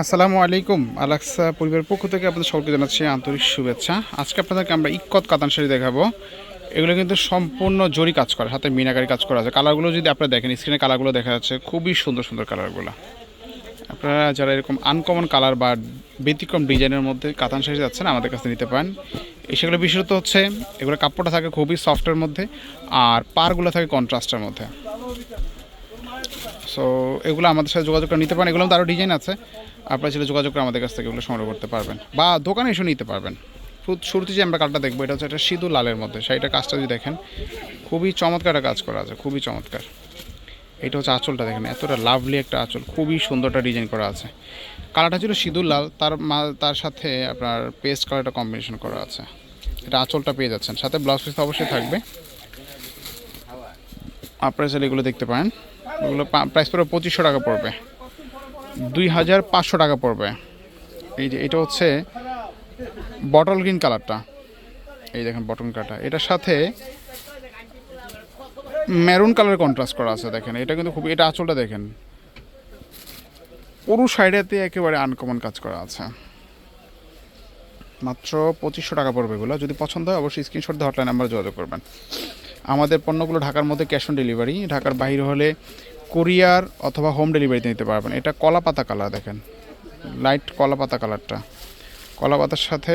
আসসালামু আলাইকুম, আলাক্সা পরিবারের পক্ষ থেকে আপনাদের সকলকে জানাচ্ছি আন্তরিক শুভেচ্ছা। আজকে আপনাদেরকে আমরা ইক্কত কাতান শাড়ি দেখাবো। এগুলো কিন্তু সম্পূর্ণ জরি কাজ করে, হাতে মিনাকারি কাজ করা আছে। কালারগুলো যদি আপনারা দেখেন স্ক্রিনে কালারগুলো দেখা যাচ্ছে, খুবই সুন্দর সুন্দর কালারগুলো। আপনারা যারা এরকম আনকমন কালার বা ব্যতিক্রম ডিজাইনের মধ্যে কাতান শাড়ি যাচ্ছেন, আমাদের কাছে নিতে পারেন। সেগুলো বিশেষত হচ্ছে, এগুলো কাপড়টা থাকে খুবই সফটের মধ্যে, আর পারগুলো থাকে কন্ট্রাস্টের মধ্যে। সো এগুলো আমাদের সাথে যোগাযোগ করে নিতে পারেন। এগুলো আরও ডিজাইন আছে। আপনারা ছেলে যোগাযোগ করে আমাদের কাছ থেকে এগুলো সংগ্রহ করতে পারবেন। বা দোকানে এসে নিতে পারবেন। শুরুতে যে আমরা কালারটা দেখব, এটা হচ্ছে একটা সিঁদুর লালের মধ্যে। শাড়িটার কাজটা যদি দেখেন, খুবই চমৎকার একটা কাজ করা আছে। খুবই চমৎকার। এটা হচ্ছে আঁচলটা দেখেন, এতটা লাভলি একটা আঁচল। খুবই সুন্দরটা ডিজাইন করা আছে। কালারটা ছিল সিঁদুর লাল, তার মা- তার সাথে আপনার পেস্ট কালারটা কম্বিনেশন করা আছে। এটা আঁচলটা পেয়ে যাচ্ছেন। সাথে ব্লাউজ পিস অবশ্যই থাকবে। আপনারা চাইলে এগুলো দেখতে পারেন। এগুলো প্রাইস পড়বে পঁচিশশো টাকা পড়বে। দুই হাজার পাঁচশো টাকা পড়বে। এই যে এটা হচ্ছে বটল গ্রিন কালারটা এই দেখেন বটন কাটা এটার সাথে মেরুন কালার কন্ট্রাস্ট করা আছে দেখেন। এটা কিন্তু খুব এটা আঁচলটা দেখেন। পুরো সাইডেতে একেবারে আনকমন কাজ করা আছে। মাত্র পঁচিশশো টাকা পড়বে এগুলো। যদি পছন্দ হয় অবশ্যই স্ক্রিনশট দিয়ে হটলাইন নাম্বার যোগাযোগ করবেন। আমাদের পণ্যগুলো ঢাকার মধ্যে ক্যাশ অন ডেলিভারি ঢাকার বাইরে হলে কুরিয়ার অথবা হোম ডেলিভারিতে নিতে পারবেন। এটা কলা পাতা কালার দেখেন। লাইট কলা পাতা কালারটা কলা পাতার সাথে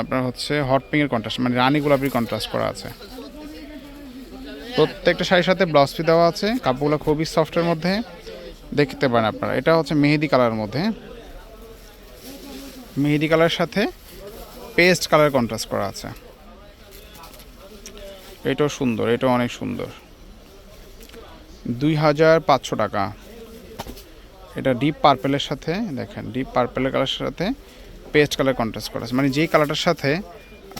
আপনার হচ্ছে হট পিঙ্কের কন্ট্রাস্ট মানে রানী গোলাপির কন্ট্রাস্ট করা আছে। প্রত্যেকটা শাড়ির সাথে ব্লাউজ পি দেওয়া আছে। কাপড়গুলো খুবই সফটের মধ্যে। দেখতে পারেন আপনারা। এটা হচ্ছে মেহেদি কালারের মধ্যে। মেহেদি কালারের সাথে পেস্ট কালার কন্ট্রাস্ট করা আছে। এটাও সুন্দর, এটাও অনেক সুন্দর। দুই হাজার পাঁচশো টাকা। এটা ডিপ পার্পেলের সাথে, দেখেন ডিপ পার্পেলের কালারের সাথে পেস্ট কালার কন্ট্রাস্ট করা আছে। মানে যেই কালারটার সাথে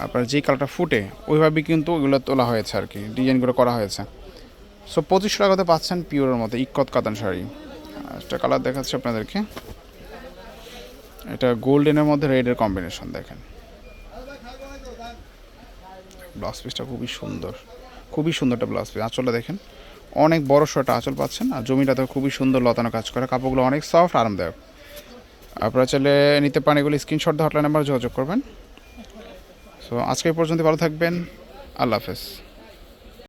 আপনার যেই কালারটা ফুটে ওইভাবেই কিন্তু ওইগুলো তোলা হয়েছে আর কি ডিজাইনগুলো করা হয়েছে। সো পঁচিশশো টাকাতে পাচ্ছেন পিওরের মতো ইক্কত কাতান শাড়ি। একটা কালার দেখাচ্ছি আপনাদেরকে। এটা গোল্ডেনের মধ্যে রেডের কম্বিনেশন দেখেন। ব্লাউজ পিসটা খুবই সুন্দর। খুবই সুন্দর একটা ব্লাউজ পিস আঁচলটা দেখেন, অনেক বড় একটা আঁচল পাচ্ছেন, আর জমিটা তো খুবই সুন্দর লতানো কাজ করে। কাপড়গুলো অনেক সফট আরামদায়ক। আপনারা চাইলে নিতে পারেন, এগুলো স্ক্রিনশট হটলাইন নাম্বার যোগাযোগ করবেন। সো আজকে পর্যন্ত ভালো থাকবেন। আল্লাহ হাফেজ।